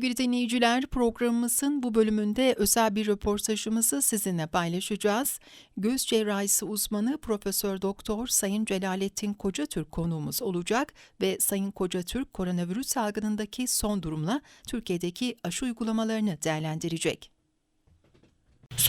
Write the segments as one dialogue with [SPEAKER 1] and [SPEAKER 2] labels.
[SPEAKER 1] Sevgili dinleyiciler, programımızın bu bölümünde özel bir röportajımızı sizinle paylaşacağız. Göz cerrahisi uzmanı Profesör Doktor Sayın Celalettin Kocatürk konuğumuz olacak ve Sayın Kocatürk koronavirüs salgınındaki son durumla Türkiye'deki aşı uygulamalarını değerlendirecek.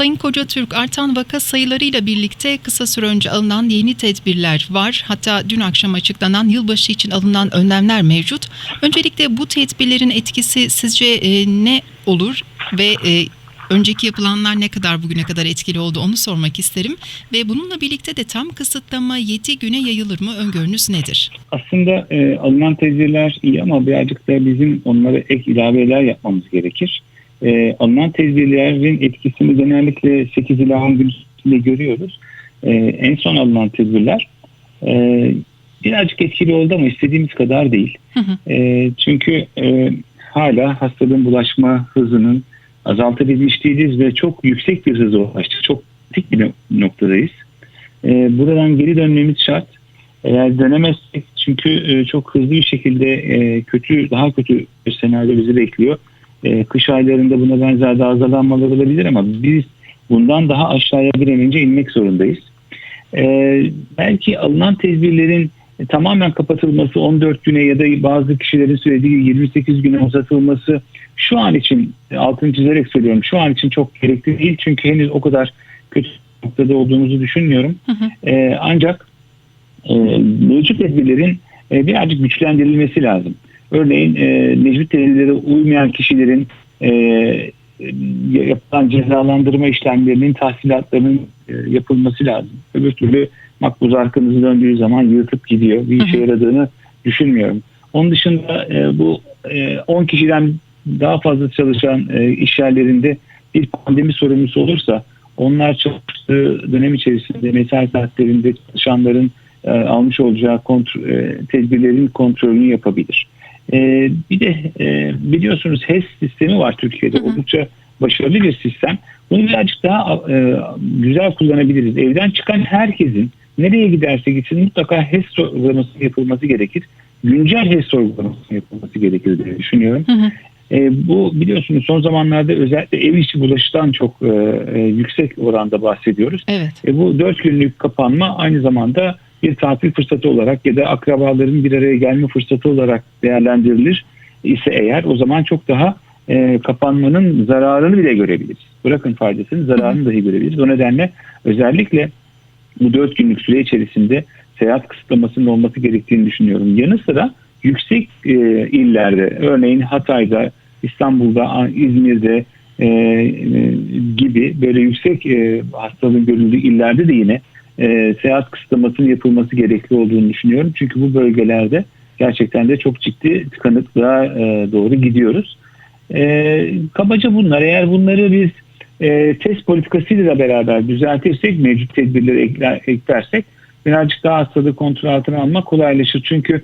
[SPEAKER 1] Sayın Kocatürk, artan vaka sayılarıyla birlikte kısa süre önce alınan yeni tedbirler var. Hatta dün akşam açıklanan yılbaşı için alınan önlemler mevcut. Öncelikle bu tedbirlerin etkisi sizce e, ne olur ve e, önceki yapılanlar ne kadar bugüne kadar etkili oldu onu sormak isterim. Ve bununla birlikte de tam kısıtlama 7 güne yayılır mı? Öngörünüz nedir?
[SPEAKER 2] Aslında e, alınan tedbirler iyi ama birazcık da bizim onlara ek ilaveler yapmamız gerekir. E, alınan tedbirlerin etkisini genellikle 8 ila 10 gün içinde görüyoruz. E, en son alınan tedbirler e, birazcık etkili oldu ama istediğimiz kadar değil.
[SPEAKER 1] Hı hı.
[SPEAKER 2] E, çünkü e, hala hastalığın bulaşma hızının azaltabilmiş değiliz ve çok yüksek bir hıza ulaştık. Çok dik bir noktadayız. E, buradan geri dönmemiz şart. Eğer dönemezsek çünkü e, çok hızlı bir şekilde e, kötü daha kötü bir senaryo bizi bekliyor. E, kış aylarında buna benzer daha azalanmalar olabilir ama biz bundan daha aşağıya bir an önce inmek zorundayız. E, belki alınan tedbirlerin tamamen kapatılması 14 güne ya da bazı kişilerin söylediği gibi 28 güne uzatılması şu an için altını çizerek söylüyorum şu an için çok gerekli değil çünkü henüz o kadar kötü noktada olduğumuzu düşünmüyorum.
[SPEAKER 1] Hı hı.
[SPEAKER 2] E, ancak e, mevcut tedbirlerin e, birazcık güçlendirilmesi lazım. Örneğin e, mevcut tedbirlere uymayan kişilerin e, yapılan cezalandırma işlemlerinin tahsilatlarının e, yapılması lazım. Öbür türlü makbuz arkanızı döndüğü zaman yırtıp gidiyor. Bir işe yaradığını düşünmüyorum. Onun dışında e, bu e, 10 kişiden daha fazla çalışan e, iş yerlerinde bir pandemi sorumlusu olursa onlar çalıştığı dönem içerisinde mesai saatlerinde çalışanların e, almış olacağı kontrol, e, tedbirlerin kontrolünü yapabilir. E, bir de e, biliyorsunuz HES sistemi var Türkiye'de.
[SPEAKER 1] Hı hı.
[SPEAKER 2] Oldukça başarılı bir sistem. Bunu birazcık daha e, güzel kullanabiliriz. Evden çıkan herkesin nereye giderse gitsin mutlaka HES sorgulaması yapılması gerekir. Güncel HES sorgulaması yapılması gerekir diye düşünüyorum.
[SPEAKER 1] Hı hı.
[SPEAKER 2] E, bu biliyorsunuz son zamanlarda özellikle ev içi bulaşıdan çok e, e, yüksek oranda bahsediyoruz.
[SPEAKER 1] Evet.
[SPEAKER 2] E, bu dört günlük kapanma aynı zamanda bir tatil fırsatı olarak ya da akrabaların bir araya gelme fırsatı olarak değerlendirilir ise eğer o zaman çok daha e, kapanmanın zararını bile görebiliriz. Bırakın faydasını zararını dahi görebiliriz. O nedenle özellikle bu dört günlük süre içerisinde seyahat kısıtlamasının olması gerektiğini düşünüyorum. Yanı sıra yüksek e, illerde örneğin Hatay'da, İstanbul'da, İzmir'de e, e, gibi böyle yüksek e, hastalığın görüldüğü illerde de yine e, seyahat kısıtlamasının yapılması gerekli olduğunu düşünüyorum. Çünkü bu bölgelerde gerçekten de çok ciddi tıkanıklığa e, doğru gidiyoruz. E, kabaca bunlar. Eğer bunları biz e, test politikasıyla da beraber düzeltirsek, mevcut tedbirleri ekler, eklersek birazcık daha hastalığı kontrol altına almak kolaylaşır. Çünkü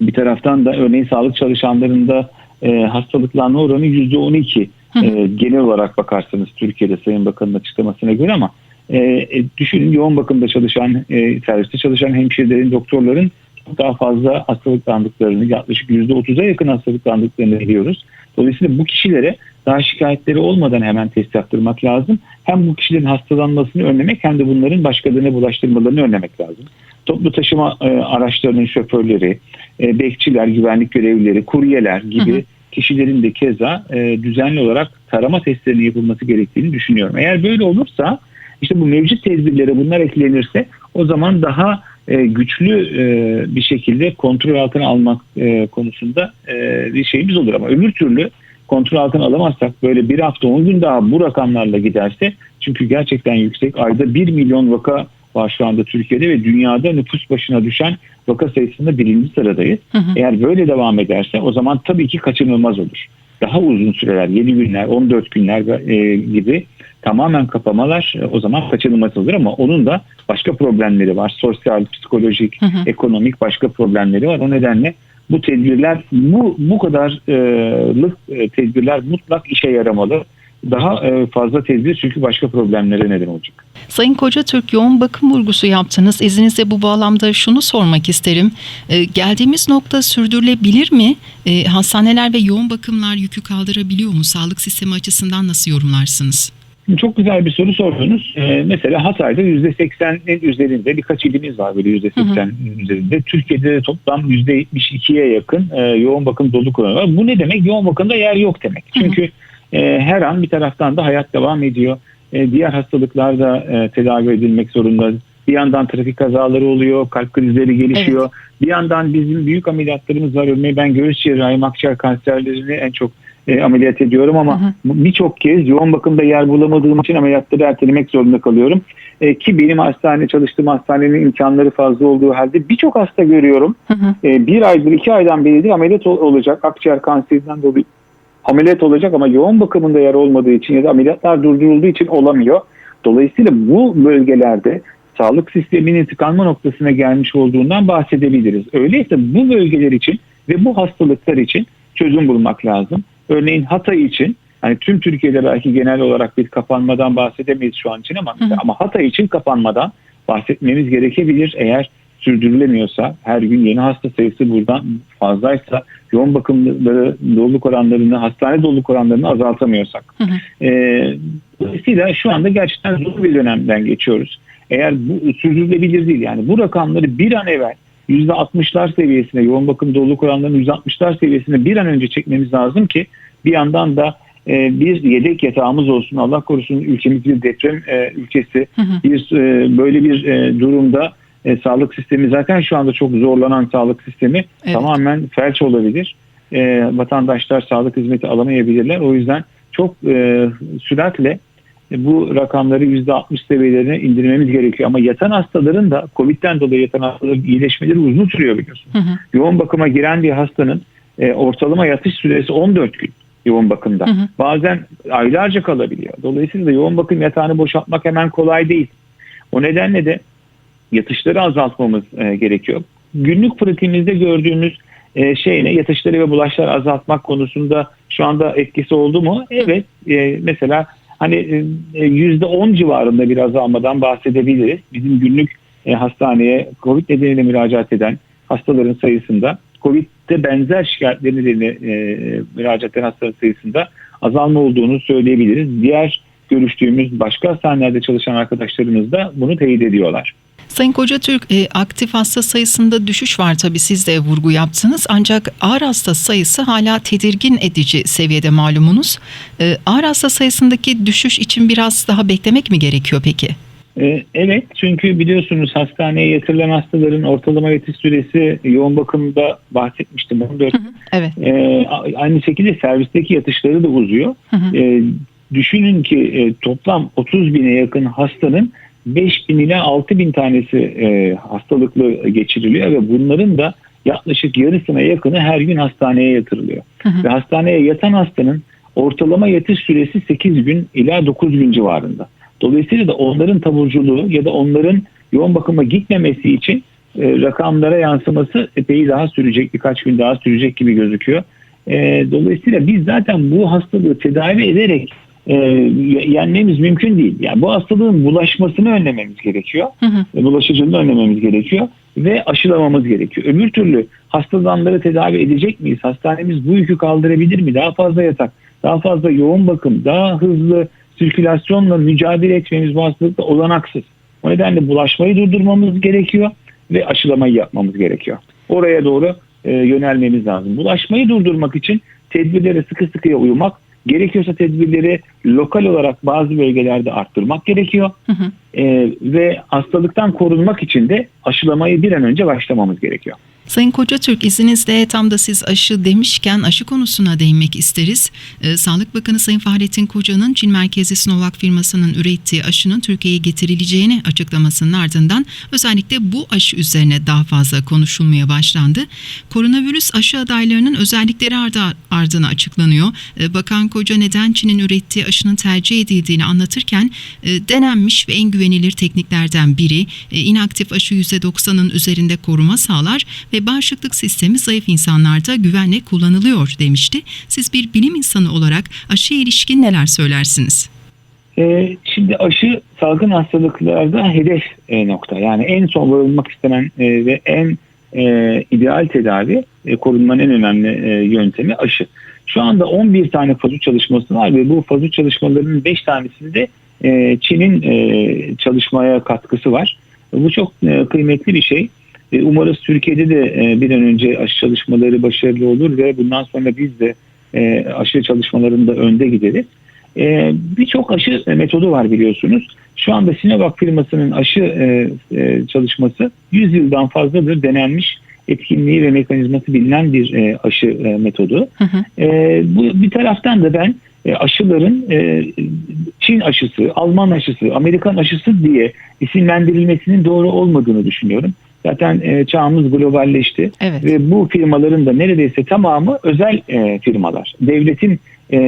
[SPEAKER 2] bir taraftan da örneğin sağlık çalışanlarında e, hastalıklanma oranı %12
[SPEAKER 1] Hı hı.
[SPEAKER 2] e, genel olarak bakarsanız Türkiye'de Sayın Bakan'ın açıklamasına göre ama e, e, düşünün yoğun bakımda çalışan, e, serviste çalışan hemşirelerin, doktorların daha fazla hastalıklandıklarını, yaklaşık %30'a yakın hastalıklandıklarını biliyoruz. Dolayısıyla bu kişilere daha şikayetleri olmadan hemen test yaptırmak lazım. Hem bu kişilerin hastalanmasını önlemek hem de bunların başkalarına bulaştırmalarını önlemek lazım. Toplu taşıma e, araçlarının şoförleri, e, bekçiler, güvenlik görevlileri, kuryeler gibi
[SPEAKER 1] Hı hı.
[SPEAKER 2] kişilerin de keza e, düzenli olarak tarama testlerinin yapılması gerektiğini düşünüyorum. Eğer böyle olursa işte bu mevcut tedbirlere bunlar eklenirse o zaman daha e, güçlü e, bir şekilde kontrol altına almak e, konusunda e, bir şeyimiz olur ama öbür türlü kontrol altına alamazsak böyle bir hafta 10 gün daha bu rakamlarla giderse çünkü gerçekten yüksek ayda 1 milyon vaka var şu anda Türkiye'de ve dünyada nüfus başına düşen vaka sayısında birinci sıradayız.
[SPEAKER 1] Hı hı.
[SPEAKER 2] Eğer böyle devam ederse o zaman tabii ki kaçınılmaz olur. Daha uzun süreler 7 günler 14 günler e, gibi tamamen kapamalar e, o zaman kaçınılmaz olur ama onun da başka problemleri var. Sosyal, psikolojik,
[SPEAKER 1] Hı hı.
[SPEAKER 2] ekonomik başka problemleri var. O nedenle bu tedbirler bu, bu kadarlık e, tedbirler mutlak işe yaramalı. Daha e, fazla tedbir çünkü başka problemlere neden olacak.
[SPEAKER 1] Sayın Koca Türk yoğun bakım vurgusu yaptınız. İzninizle bu bağlamda şunu sormak isterim. Ee, geldiğimiz nokta sürdürülebilir mi? Ee, hastaneler ve yoğun bakımlar yükü kaldırabiliyor mu? Sağlık sistemi açısından nasıl yorumlarsınız?
[SPEAKER 2] Çok güzel bir soru sordunuz. Ee, mesela Hatay'da %80'in üzerinde birkaç ilimiz var böyle %80'in üzerinde. Türkiye'de de toplam %72'ye yakın e, yoğun bakım dolu var. Bu ne demek? Yoğun bakımda yer yok demek. Çünkü e, her an bir taraftan da hayat devam ediyor. E, diğer hastalıklar da e, tedavi edilmek zorunda. Bir yandan trafik kazaları oluyor, kalp krizleri gelişiyor. Bir yandan bizim büyük ameliyatlarımız var. Örneğin ben göğüs cerrahi, akciğer kanserlerini en çok e, ameliyat ediyorum ama birçok kez yoğun bakımda yer bulamadığım için ameliyatları ertelemek zorunda kalıyorum. E, ki benim hastane çalıştığım hastanenin imkanları fazla olduğu halde birçok hasta görüyorum.
[SPEAKER 1] Hı hı.
[SPEAKER 2] E, bir aydır iki aydan beridir ameliyat ol- olacak akciğer kanserinden dolayı ameliyat olacak ama yoğun bakımında yer olmadığı için ya da ameliyatlar durdurulduğu için olamıyor. Dolayısıyla bu bölgelerde sağlık sisteminin tıkanma noktasına gelmiş olduğundan bahsedebiliriz. Öyleyse bu bölgeler için ve bu hastalıklar için çözüm bulmak lazım. Örneğin Hatay için hani tüm Türkiye'de belki genel olarak bir kapanmadan bahsedemeyiz şu an için ama
[SPEAKER 1] Hı hı.
[SPEAKER 2] ama Hatay için kapanmadan bahsetmemiz gerekebilir eğer sürdürülemiyorsa her gün yeni hasta sayısı buradan fazlaysa yoğun bakımları doluluk oranlarını hastane doluluk oranlarını azaltamıyorsak.
[SPEAKER 1] Hı hı.
[SPEAKER 2] Dolayısıyla şu anda gerçekten zor bir dönemden geçiyoruz. Eğer bu sürdürülebilir değil yani bu rakamları bir an evvel %60'lar seviyesine yoğun bakım doluluk oranlarının %60'lar seviyesine bir an önce çekmemiz lazım ki bir yandan da e, bir yedek yatağımız olsun. Allah korusun ülkemiz bir deprem e, ülkesi.
[SPEAKER 1] Hı hı.
[SPEAKER 2] Bir e, böyle bir e, durumda e, sağlık sistemi zaten şu anda çok zorlanan sağlık sistemi
[SPEAKER 1] Evet.
[SPEAKER 2] tamamen felç olabilir. E, vatandaşlar sağlık hizmeti alamayabilirler. O yüzden çok e, süratle bu rakamları %60 seviyelerine indirmemiz gerekiyor. Ama yatan hastaların da COVID'den dolayı yatan hastaların iyileşmeleri uzun sürüyor biliyorsun.
[SPEAKER 1] Hı hı.
[SPEAKER 2] Yoğun bakıma giren bir hastanın e, ortalama yatış süresi 14 gün yoğun bakımda.
[SPEAKER 1] Hı hı.
[SPEAKER 2] Bazen aylarca kalabiliyor. Dolayısıyla yoğun bakım yatağını boşaltmak hemen kolay değil. O nedenle de yatışları azaltmamız e, gerekiyor. Günlük pratiğimizde gördüğümüz e, şey ne? Yatışları ve bulaşları azaltmak konusunda şu anda etkisi oldu mu? Evet. E, mesela hani e, yüzde 10 civarında bir azalmadan bahsedebiliriz. Bizim günlük e, hastaneye COVID nedeniyle müracaat eden hastaların sayısında COVID'de benzer şikayetleri nedeniyle e, müracaat eden hastaların sayısında azalma olduğunu söyleyebiliriz. Diğer görüştüğümüz başka hastanelerde çalışan arkadaşlarımız da bunu teyit ediyorlar.
[SPEAKER 1] Sayın Koca Türk, e, aktif hasta sayısında düşüş var tabii siz de vurgu yaptınız. Ancak ağır hasta sayısı hala tedirgin edici seviyede malumunuz. E, ağır hasta sayısındaki düşüş için biraz daha beklemek mi gerekiyor peki?
[SPEAKER 2] Ee, Evet çünkü biliyorsunuz hastaneye yatırılan hastaların ortalama yatış süresi yoğun bakımda bahsetmiştim 14.
[SPEAKER 1] Evet.
[SPEAKER 2] Ee, aynı şekilde servisteki yatışları da uzuyor.
[SPEAKER 1] Hı hı.
[SPEAKER 2] Ee, düşünün ki e, toplam 30 bine yakın hastanın 5 bin ile 6 bin tanesi e, hastalıklı geçiriliyor ve bunların da yaklaşık yarısına yakını her gün hastaneye yatırılıyor.
[SPEAKER 1] Hı hı.
[SPEAKER 2] Ve hastaneye yatan hastanın ortalama yatış süresi 8 gün ila 9 gün civarında. Dolayısıyla da onların taburculuğu ya da onların yoğun bakıma gitmemesi için e, rakamlara yansıması epey daha sürecek, birkaç gün daha sürecek gibi gözüküyor. E, dolayısıyla biz zaten bu hastalığı tedavi ederek e, yenmemiz mümkün değil. Yani bu hastalığın bulaşmasını önlememiz gerekiyor.
[SPEAKER 1] Hı hı.
[SPEAKER 2] E, bulaşıcılığını önlememiz gerekiyor ve aşılamamız gerekiyor. Öbür türlü hastalananları tedavi edecek miyiz? Hastanemiz bu yükü kaldırabilir mi? Daha fazla yatak, daha fazla yoğun bakım, daha hızlı sirkülasyonla mücadele etmemiz bu hastalıkta olanaksız. O nedenle bulaşmayı durdurmamız gerekiyor ve aşılamayı yapmamız gerekiyor. Oraya doğru e, yönelmemiz lazım. Bulaşmayı durdurmak için tedbirlere sıkı sıkıya uymak, gerekiyorsa tedbirleri lokal olarak bazı bölgelerde arttırmak gerekiyor.
[SPEAKER 1] Hı hı.
[SPEAKER 2] E, ve hastalıktan korunmak için de aşılamayı bir an önce başlamamız gerekiyor.
[SPEAKER 1] Sayın Koca Türk izninizle tam da siz aşı demişken aşı konusuna değinmek isteriz. Ee, Sağlık Bakanı Sayın Fahrettin Koca'nın Çin merkezli Sinovac firmasının ürettiği aşının Türkiye'ye getirileceğini açıklamasının ardından özellikle bu aşı üzerine daha fazla konuşulmaya başlandı. Koronavirüs aşı adaylarının özellikleri ardı ardına açıklanıyor. Ee, Bakan Koca neden Çin'in ürettiği aşının tercih edildiğini anlatırken e, denenmiş ve en güvenilir tekniklerden biri e, inaktif aşı %90'ın üzerinde koruma sağlar ve
[SPEAKER 3] bağışıklık sistemi zayıf insanlarda güvenle kullanılıyor demişti. Siz bir bilim insanı olarak aşıya ilişkin neler söylersiniz?
[SPEAKER 2] Ee, şimdi aşı salgın hastalıklarda hedef e, nokta. Yani en son varılmak istenen e, ve en e, ideal tedavi korunmanın en önemli yöntemi aşı. Şu anda 11 tane fazu çalışması var ve bu fazu çalışmalarının 5 tanesinde Çin'in çalışmaya katkısı var. Bu çok kıymetli bir şey. E, umarız Türkiye'de de e, bir an önce aşı çalışmaları başarılı olur ve bundan sonra biz de e, aşı çalışmalarında önde gideriz. Birçok aşı metodu var biliyorsunuz. Şu anda Sinovac firmasının aşı çalışması 100 yıldan fazladır denenmiş etkinliği ve mekanizması bilinen bir aşı metodu.
[SPEAKER 3] Hı hı.
[SPEAKER 2] Bu bir taraftan da ben aşıların Çin aşısı, Alman aşısı, Amerikan aşısı diye isimlendirilmesinin doğru olmadığını düşünüyorum. Zaten e, çağımız globalleşti
[SPEAKER 1] Evet.
[SPEAKER 2] ve bu firmaların da neredeyse tamamı özel e, firmalar. Devletin e,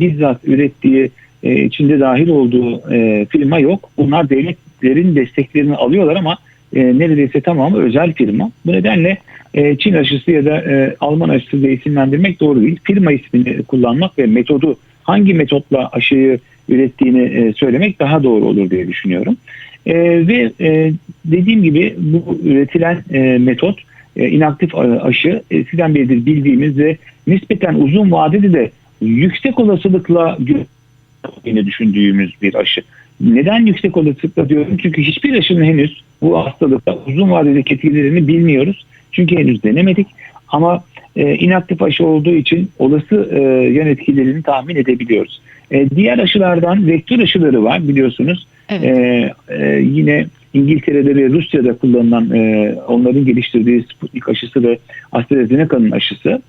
[SPEAKER 2] bizzat ürettiği, e, içinde dahil olduğu e, firma yok. Bunlar devletlerin desteklerini alıyorlar ama e, neredeyse tamamı özel firma. Bu nedenle e, Çin aşısı ya da e, Alman aşısı diye isimlendirmek doğru değil. Firma ismini kullanmak ve metodu hangi metotla aşıyı ürettiğini e, söylemek daha doğru olur diye düşünüyorum. E, ve e, dediğim gibi bu üretilen e, metot e, inaktif aşı e, sizden beridir bildiğimiz ve nispeten uzun vadede de yüksek olasılıkla yine düşündüğümüz bir aşı. Neden yüksek olasılıkla diyorum? Çünkü hiçbir aşının henüz bu hastalıkta uzun vadedeki etkilerini bilmiyoruz. Çünkü henüz denemedik. Ama e, inaktif aşı olduğu için olası e, yan etkilerini tahmin edebiliyoruz. E, diğer aşılardan vektör aşıları var biliyorsunuz.
[SPEAKER 1] Evet.
[SPEAKER 2] Ee, e, yine İngiltere'de ve Rusya'da kullanılan e, onların geliştirdiği Sputnik aşısı ve AstraZeneca'nın aşısı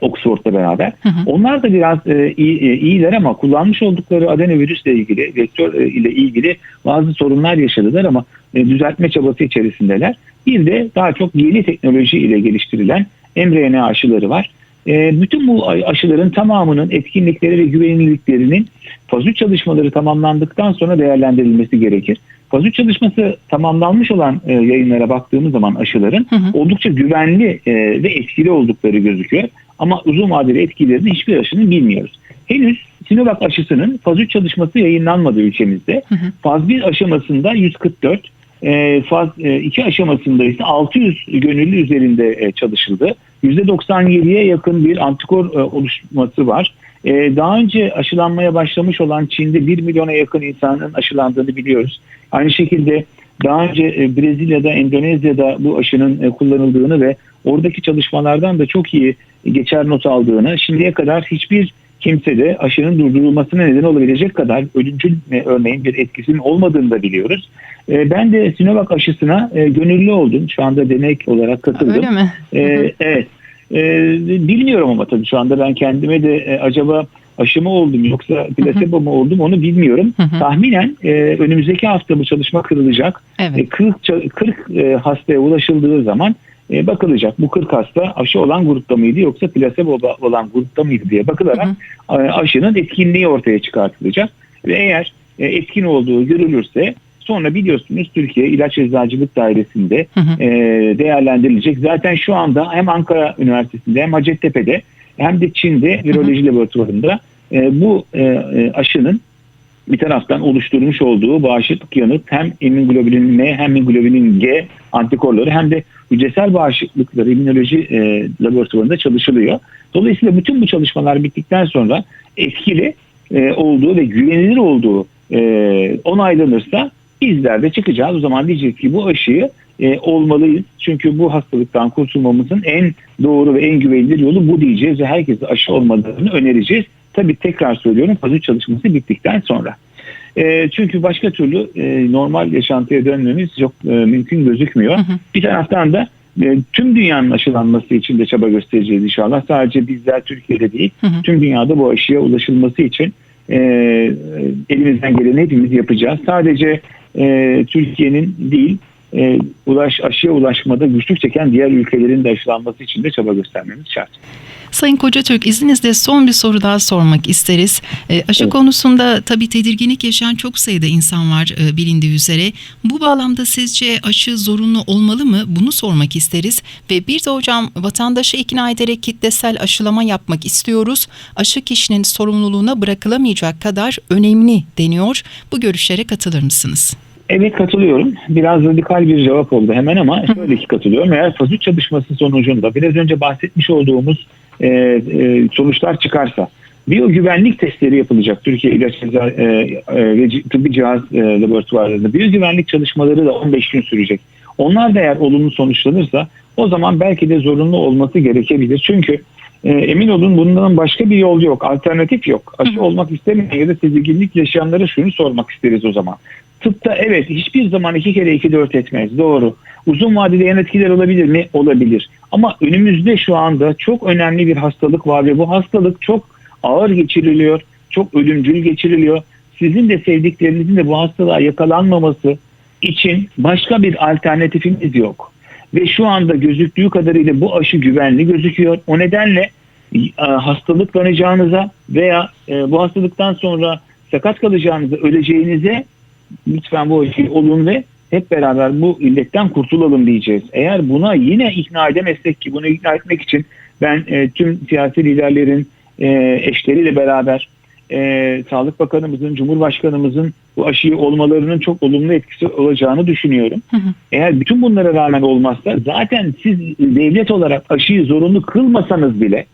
[SPEAKER 2] Oxford'la beraber.
[SPEAKER 1] Hı hı.
[SPEAKER 2] Onlar da biraz e, iyi, e, iyiler ama kullanmış oldukları adenovirüsle ilgili, vektör e, ile ilgili bazı sorunlar yaşadılar ama e, düzeltme çabası içerisindeler. Bir de daha çok yeni teknoloji ile geliştirilen mRNA aşıları var. E, bütün bu aşıların tamamının etkinlikleri ve güvenilirliklerinin faz 3 çalışmaları tamamlandıktan sonra değerlendirilmesi gerekir. Faz 3 çalışması tamamlanmış olan e, yayınlara baktığımız zaman aşıların
[SPEAKER 1] Hı hı.
[SPEAKER 2] oldukça güvenli e, ve etkili oldukları gözüküyor. Ama uzun vadeli etkilerini hiçbir aşının bilmiyoruz. Henüz Sinovac aşısının faz 3 çalışması yayınlanmadı ülkemizde.
[SPEAKER 1] Hı hı.
[SPEAKER 2] Faz 1 aşamasında 144, e, faz 2 aşamasında ise 600 gönüllü üzerinde e, çalışıldı. %97'ye yakın bir antikor e, oluşması var. E, daha önce aşılanmaya başlamış olan Çin'de 1 milyona yakın insanın aşılandığını biliyoruz. Aynı şekilde daha önce e, Brezilya'da, Endonezya'da bu aşının kullanıldığını ve oradaki çalışmalardan da çok iyi geçer not aldığını, şimdiye kadar hiçbir kimsede aşının durdurulmasına neden olabilecek kadar ölümcül örneğin bir etkisinin olmadığını da biliyoruz. Ben de Sinovac aşısına gönüllü oldum. Şu anda denek olarak katıldım.
[SPEAKER 1] Öyle mi?
[SPEAKER 2] Ee, evet. Ee, bilmiyorum ama tabii şu anda ben kendime de e, acaba aşı mı oldum yoksa plasebo mu oldum onu bilmiyorum.
[SPEAKER 1] Hı hı.
[SPEAKER 2] Tahminen e, önümüzdeki hafta bu çalışma kırılacak. E,
[SPEAKER 1] Evet.
[SPEAKER 2] 40, ça- 40 e, hastaya ulaşıldığı zaman e, bakılacak. Bu 40 hasta aşı olan grupta mıydı yoksa plasebo olan grupta mıydı diye bakılarak
[SPEAKER 1] Hı
[SPEAKER 2] e, aşının etkinliği ortaya çıkartılacak. Ve eğer e, etkin olduğu görülürse sonra biliyorsunuz Türkiye İlaç Eczacılık Dairesi'nde
[SPEAKER 1] Hı hı.
[SPEAKER 2] e, değerlendirilecek. Zaten şu anda hem Ankara Üniversitesi'nde hem Hacettepe'de hem de Çin'de viroloji laboratuvarında e, bu e, e, aşının bir taraftan oluşturmuş olduğu bağışıklık yanıt hem immunoglobulin M hem immunoglobulin G antikorları hem de hücresel bağışıklıkları immünoloji e, laboratuvarında çalışılıyor. Dolayısıyla bütün bu çalışmalar bittikten sonra etkili e, olduğu ve güvenilir olduğu e, onaylanırsa bizler de çıkacağız. O zaman diyeceğiz ki bu aşıyı e, olmalıyız. Çünkü bu hastalıktan kurtulmamızın en doğru ve en güvenilir yolu bu diyeceğiz ve herkese aşı olmalarını önereceğiz. Tabii tekrar söylüyorum faz 3 çalışması bittikten sonra. E, çünkü başka türlü e, normal yaşantıya dönmemiz çok e, mümkün gözükmüyor.
[SPEAKER 1] Hı hı.
[SPEAKER 2] Bir taraftan da e, tüm dünyanın aşılanması için de çaba göstereceğiz inşallah. Sadece bizler Türkiye'de değil,
[SPEAKER 1] Hı hı.
[SPEAKER 2] tüm dünyada bu aşıya ulaşılması için e, elimizden geleni hepimiz yapacağız. Sadece e, Türkiye'nin değil, e, ulaş aşıya ulaşmada güçlük çeken diğer ülkelerin de aşılanması için de çaba göstermemiz şart.
[SPEAKER 1] Sayın Kocatürk izninizle son bir soru daha sormak isteriz. E, aşı
[SPEAKER 2] Evet.
[SPEAKER 1] konusunda
[SPEAKER 3] Tabii tedirginlik yaşayan çok sayıda insan var e, bilindiği üzere. Bu bağlamda sizce aşı zorunlu olmalı mı? Bunu sormak isteriz.
[SPEAKER 1] ve bir de hocam vatandaşı ikna ederek kitlesel aşılama yapmak istiyoruz. Aşı kişinin sorumluluğuna bırakılamayacak kadar önemli deniyor. Bu görüşlere katılır mısınız?
[SPEAKER 2] Evet katılıyorum. Biraz radikal bir cevap oldu hemen ama şöyle ki katılıyorum. Eğer faz 3 çalışması sonucunda biraz önce bahsetmiş olduğumuz e, e, sonuçlar çıkarsa biyogüvenlik testleri yapılacak. Türkiye İlaç e, e, ve Tıbbi Cihaz e, Laboratuvarlarında biyogüvenlik çalışmaları da 15 gün sürecek. Onlar da eğer olumlu sonuçlanırsa o zaman belki de zorunlu olması gerekebilir. Çünkü e, emin olun bundan başka bir yol yok. Alternatif yok. Aşı olmak istemeyen ya da tedirginlik yaşayanlara şunu sormak isteriz o zaman. Tıpta evet hiçbir zaman iki kere iki dört etmez. Doğru. Uzun vadede yan etkiler olabilir mi? Olabilir. Ama önümüzde şu anda çok önemli bir hastalık var ve bu hastalık çok ağır geçiriliyor. Çok ölümcül geçiriliyor. Sizin de sevdiklerinizin de bu hastalığa yakalanmaması için başka bir alternatifimiz yok. Ve şu anda gözüktüğü kadarıyla bu aşı güvenli gözüküyor. O nedenle e, hastalıklanacağınıza veya e, bu hastalıktan sonra sakat kalacağınıza, öleceğinize lütfen bu aşıyı olun ve hep beraber bu illetten kurtulalım diyeceğiz. Eğer buna yine ikna edemezsek ki bunu ikna etmek için ben e, tüm siyasi liderlerin eşleriyle beraber e, Sağlık Bakanımızın, Cumhurbaşkanımızın bu aşıyı olmalarının çok olumlu etkisi olacağını düşünüyorum.
[SPEAKER 1] Hı hı.
[SPEAKER 2] Eğer bütün bunlara rağmen olmazsa zaten siz devlet olarak aşıyı zorunlu kılmasanız bile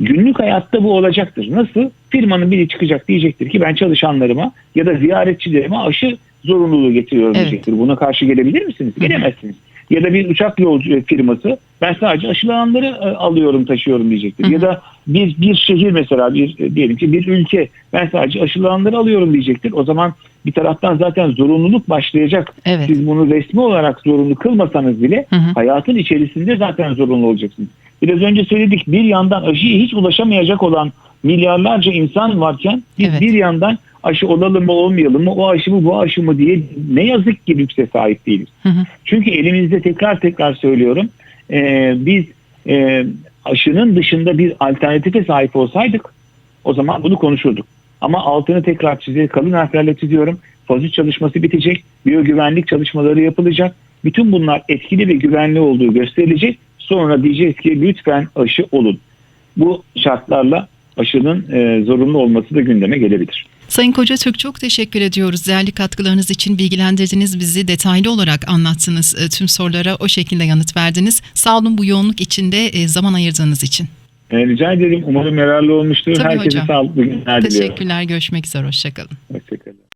[SPEAKER 2] günlük hayatta bu olacaktır. Nasıl? Firmanın biri çıkacak diyecektir ki ben çalışanlarıma ya da ziyaretçilerime aşı zorunluluğu getiriyorum
[SPEAKER 1] Evet.
[SPEAKER 2] diyecektir. Buna karşı gelebilir misiniz? Gelemezsiniz. Ya da bir uçak yolcu firması ben sadece aşılananları e, alıyorum taşıyorum diyecektir.
[SPEAKER 1] Hı hı.
[SPEAKER 2] Ya da bir bir şehir mesela bir e, diyelim ki bir ülke ben sadece aşılananları alıyorum diyecektir. O zaman bir taraftan zaten zorunluluk başlayacak.
[SPEAKER 1] Evet.
[SPEAKER 2] Siz bunu resmi olarak zorunlu kılmasanız bile
[SPEAKER 1] Hı hı.
[SPEAKER 2] hayatın içerisinde zaten zorunlu olacaksınız. Biraz önce söyledik bir yandan aşıya hiç ulaşamayacak olan milyarlarca insan varken biz
[SPEAKER 1] Evet.
[SPEAKER 2] bir yandan aşı olalım mı olmayalım mı o aşı mı bu aşı mı diye ne yazık ki lükse sahip değiliz.
[SPEAKER 1] Hı hı.
[SPEAKER 2] Çünkü elimizde tekrar tekrar söylüyorum e, biz e, aşının dışında bir alternatife sahip olsaydık o zaman bunu konuşurduk. Ama altını tekrar çizerek kalın harflerle çiziyorum. Faz üç çalışması bitecek. Biyogüvenlik çalışmaları yapılacak. Bütün bunlar etkili ve güvenli olduğu gösterilecek. Sonra diyeceğiz ki lütfen aşı olun. Bu şartlarla aşının e, zorunlu olması da gündeme gelebilir.
[SPEAKER 3] Sayın Kocatürk çok teşekkür ediyoruz. Değerli katkılarınız için bilgilendirdiniz bizi. Detaylı olarak anlattınız. E, Tüm sorulara o şekilde yanıt verdiniz. Sağ olun bu yoğunluk içinde e, zaman ayırdığınız için.
[SPEAKER 2] E, rica ederim. Umarım yararlı olmuştur.
[SPEAKER 3] Tabii
[SPEAKER 2] Herkese
[SPEAKER 3] hocam.
[SPEAKER 2] sağlıklı günler diliyorum.
[SPEAKER 3] Teşekkürler. Görüşmek üzere. Hoşçakalın.
[SPEAKER 2] Hoşçakalın.